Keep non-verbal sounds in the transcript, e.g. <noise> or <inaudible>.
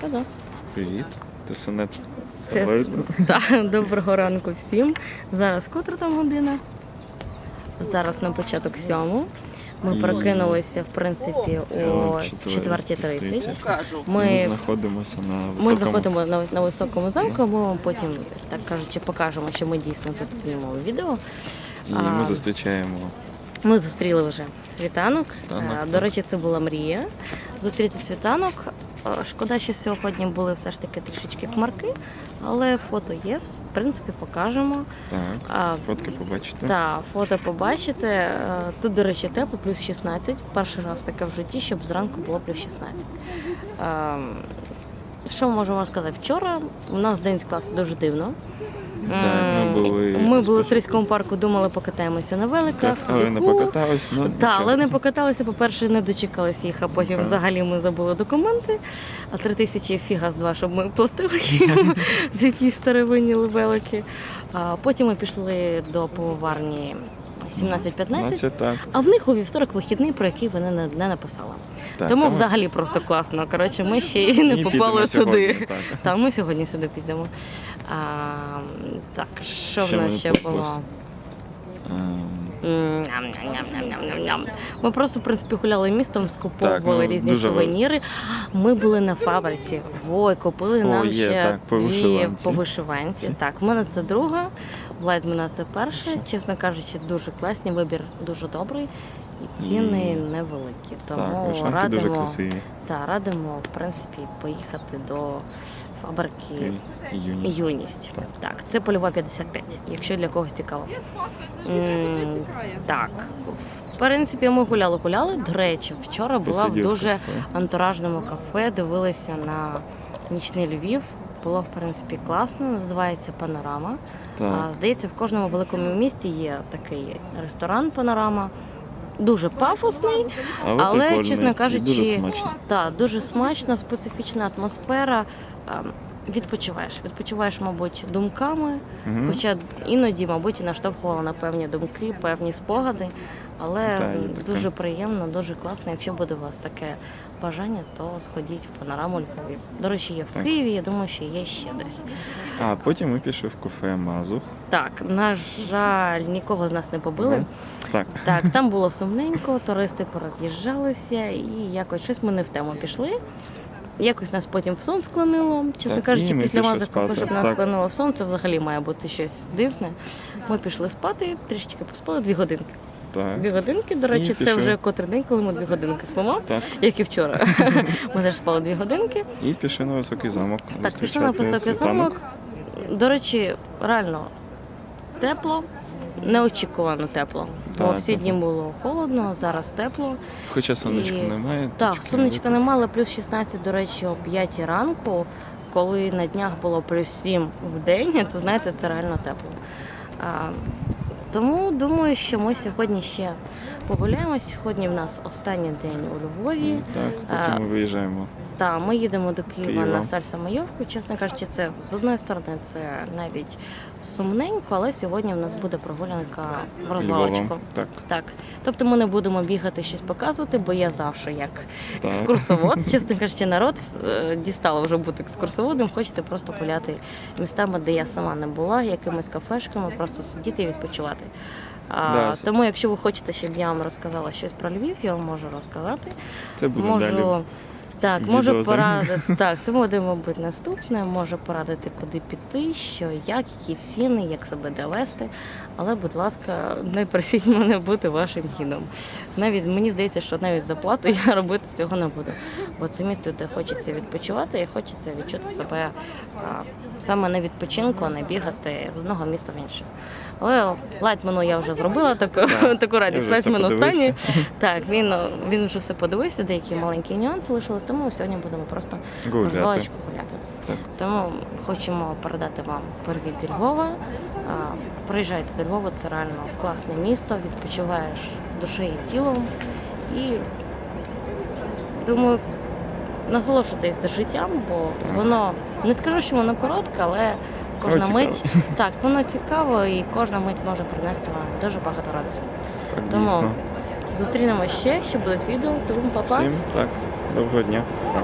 Та-да. Привіт. Ти сонет. Це? <laughs> Так, доброго ранку всім. Зараз котра там година? Зараз на початок сьому. Ми прокинулися, в принципі, о О, 4.30. 4:30. Ми, Ми знаходимося на ми високому... знаходимо на, на високому замку, ми вам потім, так кажучи, покажемо, що ми дійсно тут знімали відео. І ми зустрічаємо Ми зустріли вже світанок. Світанок, Е, До речі, це була мрія. Зустріти світанок. Е, Шкода, що сьогодні були все ж таки трішечки хмарки, але фото є, в принципі, покажемо. так. Фотки побачите. Так, фото побачите. Е, Тут, до речі, тепло, плюс 16. Перший раз таке в житті, щоб зранку було плюс 16. Ем, Що можемо сказати? Вчора у нас день склався дуже дивно. Так, ми були Ми в спочатку- парку, думали, покатаємося на великах. Але не Юху. покатались, ну Так, але не покаталися, по-перше, не дочекалися їх, а потім Так. взагалі ми забули документи. А три тисячі фіга з два, щоб ми платили <laughs> їм за якісь старовинні велики. А потім ми пішли до поварні 17-15. Це так. А в них у вівторок вихідний, про який вони не, не написали. так. Тому там ми- взагалі просто класно. Коротше, ми ще й не і попали підемо сьогодні, туди. Так. Та ми сьогодні сюди підемо. А, так, що Ще в ми нас ще було? пропустили? Ем, ням-ням-ням-ням-ням-ням. Ми просто, в принципі, гуляли містом, скуповували Так, ну, різні дуже сувеніри. Ми були на фабриці. Ой, купили О, нам є, ще так, по дві вишиванці. по вишиванці. Так, в мене це друга, Влад мене це перша. Чесно кажучи, дуже класні, вибір дуже добрий. І ціни І- невеликі. так, Тому дуже радимо, красиві. та, радимо, в принципі, поїхати до фабрики І юність. Юність. Так. Так. це польова 55, якщо для когось цікаво. Так, в принципі, ми гуляли, гуляли. До речі, вчора була в Посидів в дуже кафе. антуражному кафе, дивилися на нічний Львів. Було в принципі класно, називається Панорама. А, здається, в кожному великому місті є такий ресторан Панорама. Дуже пафосний, але, прикольний чесно і кажучи, дуже смачно. так, дуже смачна, специфічна атмосфера. Ем, Відпочиваєш, відпочиваєш, мабуть, думками, Мгм. хоча іноді, мабуть, і наштовхувала на певні думки, певні спогади. Але Та, є таке. дуже приємно, дуже класно. Якщо буде у вас таке бажання, то сходіть в панораму Львові. До речі, є в Так. Києві, я думаю, що є ще десь. А потім ми пішли в кафе Мазух. Так, на жаль, нікого з нас не побили. Мгм. Так. Так, там <laughs> було сумненько, туристи пороз'їжджалися, і якось щось ми не в тему пішли. Якось нас потім в сон склонило. Чесно Так, кажучи, після пішли щоб нас склонило в сон, це взагалі має бути щось дивне. Ми пішли спати, трішечки поспали дві годинки. Так. Дві годинки, до речі, це пішли. вже котрий день, коли ми дві годинки спимо, Так. як і вчора. <laughs> Ми теж спали дві годинки. І пішли на високий замок. Так, пішли на високий світанок. замок. До речі, реально тепло, неочікувано тепло. Бо Так, всі так. дні було холодно, зараз тепло. Хоча сонечка І- немає. Так, трішки сонечка не немає, але плюс 16, до речі, о 5 ранку, коли на днях було плюс 7 в день, <laughs> то знаєте, це реально тепло. А, тому думаю, що ми сьогодні ще погуляємо. Сьогодні в нас останній день у Львові. Так, потім ми виїжджаємо. Та ми їдемо до Києва, Києва. на сальса майорку. Чесно кажучи, це з одної сторони це навіть сумненько, але сьогодні в нас буде прогулянка в розвалочку. Так. Так, тобто ми не будемо бігати щось показувати, бо я завжди як Так. екскурсовод. <laughs> Чесно кажучи, народ е, дістало вже бути екскурсоводом. Хочеться просто гуляти містами, де я сама не була, якимись кафешками, просто сидіти і відпочивати. А, Да, тому, якщо ви хочете, щоб я вам розказала щось про Львів, я вам можу розказати. Це буде можу далі. так, відео можу порадити. <laughs> Так, це буде, мабуть, наступне. Можу порадити, куди піти, що, як, які ціни, як себе довести. Але, будь ласка, не просіть мене бути вашим гідом. Навіть мені здається, що навіть за плату я <laughs> робити з цього не буду. Бо це місто, де хочеться відпочивати і хочеться відчути себе саме на відпочинку, а не бігати з одного міста в інше. Але лайтмену я вже зробила таку, Так, таку радість. Лайтмен останній. Так, він, він вже все подивився, деякі маленькі нюанси лишились, тому сьогодні будемо просто Гуляти. розвалочку гуляти. Так. Тому хочемо передати вам привіт зі Львова. Приїжджайте до Львова, це реально класне місто, відпочиваєш душею і тілом. І думаю, насолоджуйтесь життям, бо воно не скажу, що воно коротке, але кожна цікаво. мить <laughs> так, воно цікаво і кожна мить може принести вам дуже багато радості. Так, Тому дійсно. Зустрінемо ще, ще будуть відео, тому па-па. Всім так, доброго дня. Па.